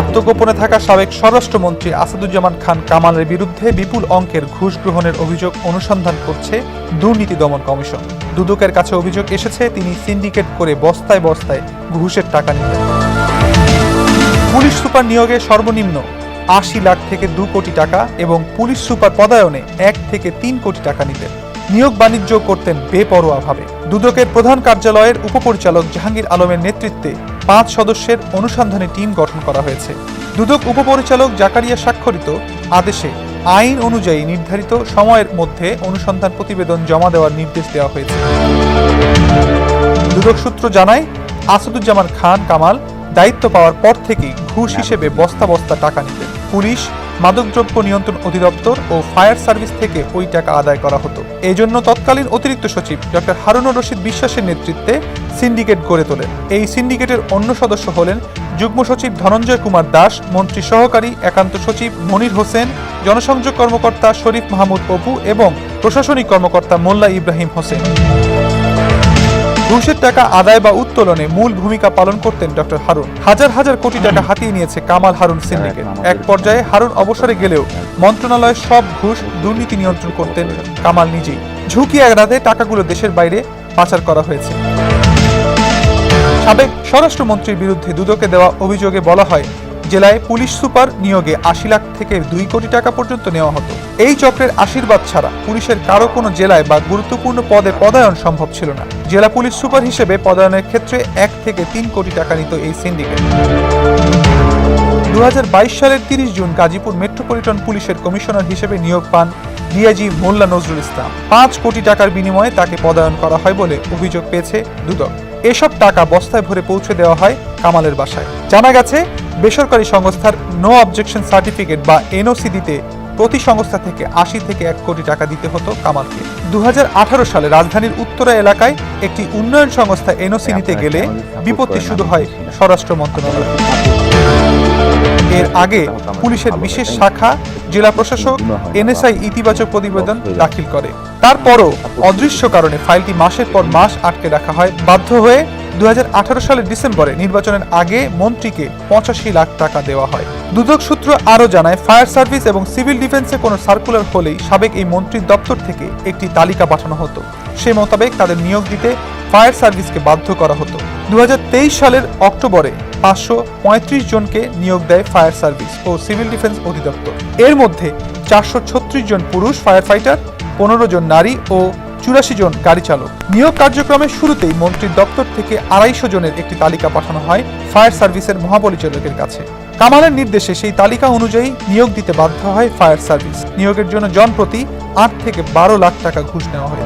আত্মগোপনে থাকা সাবেক স্বরাষ্ট্রমন্ত্রী আসাদুজ্জামান খান কামালের বিরুদ্ধে বিপুল অঙ্কের ঘুষ গ্রহণের অভিযোগ অনুসন্ধান করছে দুর্নীতি দমন কমিশন। দুদকের কাছে অভিযোগ এসেছে, তিনি সিন্ডিকেট করে বস্তায় বস্তায় ঘুষের টাকা নিতেন। পুলিশ সুপার নিয়োগে সর্বনিম্ন আশি লাখ থেকে দু কোটি টাকা এবং পুলিশ সুপার পদায়নে এক থেকে তিন কোটি টাকা নিতেন। নিয়োগ বাণিজ্য করতেন বেপরোয়াভাবে। দুদকের প্রধান কার্যালয়ের উপপরিচালক জাহাঙ্গীর আলমের নেতৃত্বে পাঁচ সদস্যের অনুসন্ধানী টিম গঠন করা হয়েছে। দুদক উপপরিচালক জাকারিয়া স্বাক্ষরিত আদেশে আইন অনুযায়ী নির্ধারিত সময়ের মধ্যে অনুসন্ধান প্রতিবেদন জমা দেওয়ার নির্দেশ দেওয়া হয়েছে। দুদক সূত্র জানায়, আসাদুজ্জামান খান কামাল দায়িত্ব পাওয়ার পর থেকেই ঘুষ হিসেবে বস্তা বস্তা টাকা নিতেন। পুলিশ মাদকদ্রব্য নিয়ন্ত্রণ অধিদপ্তর ও ফায়ার সার্ভিস থেকে ওই টাকা আদায় করা হতো। এই জন্য তৎকালীন অতিরিক্ত সচিব ডক্টর হারুনুর রশিদ বিশ্বাসের নেতৃত্বে সিন্ডিকেট গড়ে তোলেন। এই সিন্ডিকেটের অন্য সদস্য হলেন যুগ্ম সচিব ধনঞ্জয় কুমার দাস, মন্ত্রী সহকারী একান্ত সচিব মনির হোসেন, জনসংযোগ কর্মকর্তা শরীফ মাহমুদ অপু এবং প্রশাসনিক কর্মকর্তা মোল্লা ইব্রাহিম হোসেন। ঘুষের টাকা আদায় বা উত্তোলনে মূল ভূমিকা পালন করতেন ডক্টর হারুন। হাজার হাজার কোটি টাকা হাতিয়ে নিয়েছে কামাল হারুন সিন্ডিকেট। এক পর্যায়ে হারুন অবসরে গেলেও মন্ত্রণালয়ের সব ঘুষ দুর্নীতি নিয়ন্ত্রণ করতেন কামাল নিজেই। ঝুঁকি এড়াতে টাকাগুলো দেশের বাইরে পাচার করা হয়েছে। সাবেক স্বরাষ্ট্রমন্ত্রীর বিরুদ্ধে দুদকে দেওয়া অভিযোগে বলা হয় জেলায় পুলিশ সুপার নিয়োগে আশি লাখ থেকে দুই কোটি টাকা পর্যন্ত নেওয়া হতো। এই চক্রের আশীর্বাদ ছাড়া পুলিশের কারও কোনো জেলায় বা গুরুত্বপূর্ণ পদে পদায়ন সম্ভব ছিল না। জেলা পুলিশ সুপার হিসেবে পদায়নের ক্ষেত্রে এক থেকে তিন কোটি টাকা নিত এই সিন্ডিকেট। দুহাজার বাইশ সালের তিরিশ জুন গাজীপুর মেট্রোপলিটন পুলিশের কমিশনার হিসেবে নিয়োগ পান ডিআইজি মোল্লা নজরুল ইসলাম। পাঁচ কোটি টাকার বিনিময়ে তাকে পদায়ন করা হয় বলে অভিযোগ পেয়েছে দুদক। এসব টাকা বস্তায় ভরে পৌঁছে দেওয়া হয় কামালের বাসায়। জানা গেছে বেসরকারি সংস্থার নো অবজেকশন সার্টিফিকেট বা এনওসি দিতে প্রতি সংস্থা থেকে আশি থেকে এক কোটি টাকা দিতে হতো কামালকে। দু সালে রাজধানীর উত্তরা এলাকায় একটি উন্নয়ন সংস্থা এনওসি নিতে গেলে বিপত্তি শুরু হয় স্বরাষ্ট্র মন্ত্রণালয়। এর আগে পুলিশের বিশেষ শাখা জেলা প্রশাসক এনএসআই ইতিবাচক প্রতিবেদন দাখিল করে। তারপরও অদৃশ্য কারণে ফাইলটি মাসের পর মাস আটকে রাখা হয়। বাধ্য হয়ে দু সালের ডিসেম্বরে নির্বাচনের আগে মন্ত্রীকে পঁচাশি লাখ টাকা দেওয়া হয়। দুদক সূত্র আরও জানায়, ফায়ার সার্ভিস এবং সিভিল ডিফেন্সে কোনো সার্কুলার হলেই সাবেক এই মন্ত্রীর দপ্তর থেকে একটি তালিকা পাঠানো হতো। সে মোতাবেক তাদের নিয়োগ দিতে ফায়ার সার্ভিসকে বাধ্য করা হতো। দু হাজার তেইশ সালের অক্টোবরে পাঁচশো পঁয়ত্রিশ জনকে নিয়োগ দেয় ফায়ার সার্ভিস ও সিভিল ডিফেন্স অধিদপ্তর। এর মধ্যে চারশো ছত্রিশ জন পুরুষ ফায়ার ফাইটার পনেরো জন নারী ও চুরাশি জন গাড়ি চালক। নিয়োগ কার্যক্রমের শুরুতেই মন্ত্রীর দপ্তর থেকে আড়াইশো জনের একটি তালিকা পাঠানো হয় ফায়ার সার্ভিসের মহাপরিচালকের কাছে। কামালের নির্দেশে সেই তালিকা অনুযায়ী নিয়োগ দিতে বাধ্য হয় ফায়ার সার্ভিস। নিয়োগের জন্য জনপ্রতি আট থেকে বারো লাখ টাকা ঘুষ নেওয়া হয়েছে।